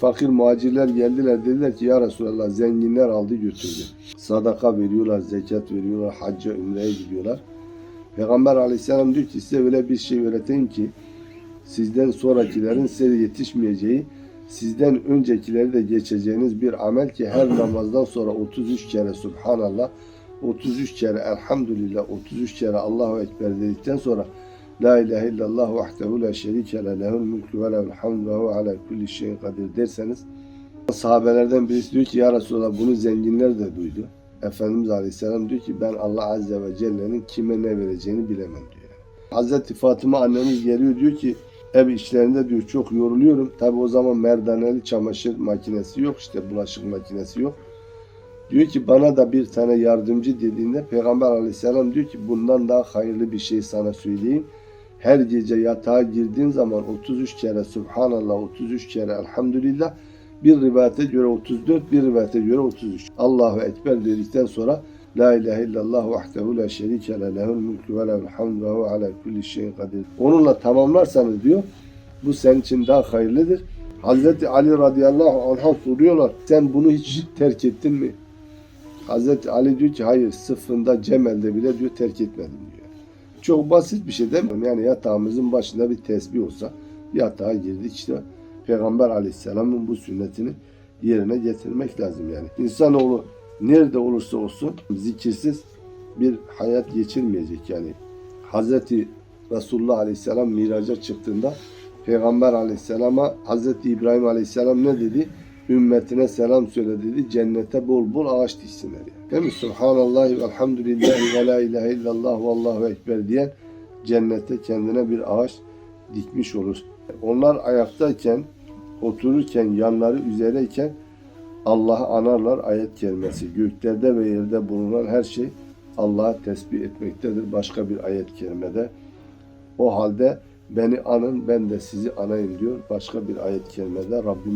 Fakir muhacirler geldiler dediler ki ya Resulallah zenginler aldı götürdü. Sadaka veriyorlar, zekat veriyorlar, hacca, ümreye gidiyorlar. Peygamber aleyhisselam diyor ki size öyle bir şey öğreteyim ki sizden sonrakilerin size yetişmeyeceği, sizden öncekileri de geçeceğiniz bir amel ki her namazdan sonra 33 kere Subhanallah, 33 kere Elhamdülillah, 33 kere Allahu Ekber dedikten sonra La ilahe illallah vahdehu la şerike le lehul mülkü ve lehul hamdu ve huve ala kulli şeyin kadir derseniz sahabelerden birisi diyor ki ya Resulallah bunu zenginler de duydu. Efendimiz Aleyhisselam diyor ki ben Allah Azze ve Celle'nin kime ne vereceğini bilemem diyor. Hazreti Fatıma annemiz geliyor diyor ki ev işlerinde diyor çok yoruluyorum. Tabi o zaman merdaneli çamaşır makinesi yok işte bulaşık makinesi yok. Diyor ki bana da bir tane yardımcı dediğinde Peygamber aleyhisselam diyor ki bundan daha hayırlı bir şey sana söyleyeyim. Her gece yatağa girdiğin zaman 33 kere Subhanallah, 33 kere Elhamdülillah, bir rivayete göre 34, bir rivayete göre 33. Allahu Ekber dedikten sonra La ilahe illallah vahdehu la şerike le lehul mülkü ve lehul hamdu ve ala kulli şeyin kadir. Onunla tamamlarsanız diyor bu senin için daha hayırlıdır. Hazreti Ali radıyallahu anh'a soruyorlar. Sen bunu hiç terk ettin mi? Hazreti Ali diyor ki hayır sıfırında Cemel'de bile diyor terk etmedim diyor. Çok basit bir şey değil mi? Yani yatağımızın başında bir tesbih olsa yatağa girdik işte Peygamber aleyhisselamın bu sünnetini yerine getirmek lazım yani. İnsanoğlu nerede olursa olsun zikirsiz bir hayat geçirmeyecek yani. Hazreti Resulullah aleyhisselam miraca çıktığında Peygamber aleyhisselama Hazreti İbrahim aleyhisselam ne dedi? Ümmetine selam söyle dedi. Cennete bol bol ağaç diksinler. Yani. Değil mi? Subhanallah elhamdülillahi ve la ilahe illallah ve allahu ekber diyen cennette kendine bir ağaç dikmiş olur. Onlar ayaktayken, otururken, yanları üzereyken Allah'ı anarlar ayet kelimesi. Göklerde ve yerde bulunan her şey Allah'a tesbih etmektedir. Başka bir ayet kerimede. O halde beni anın ben de sizi anayım diyor. Başka bir ayet kerimede Rabbimiz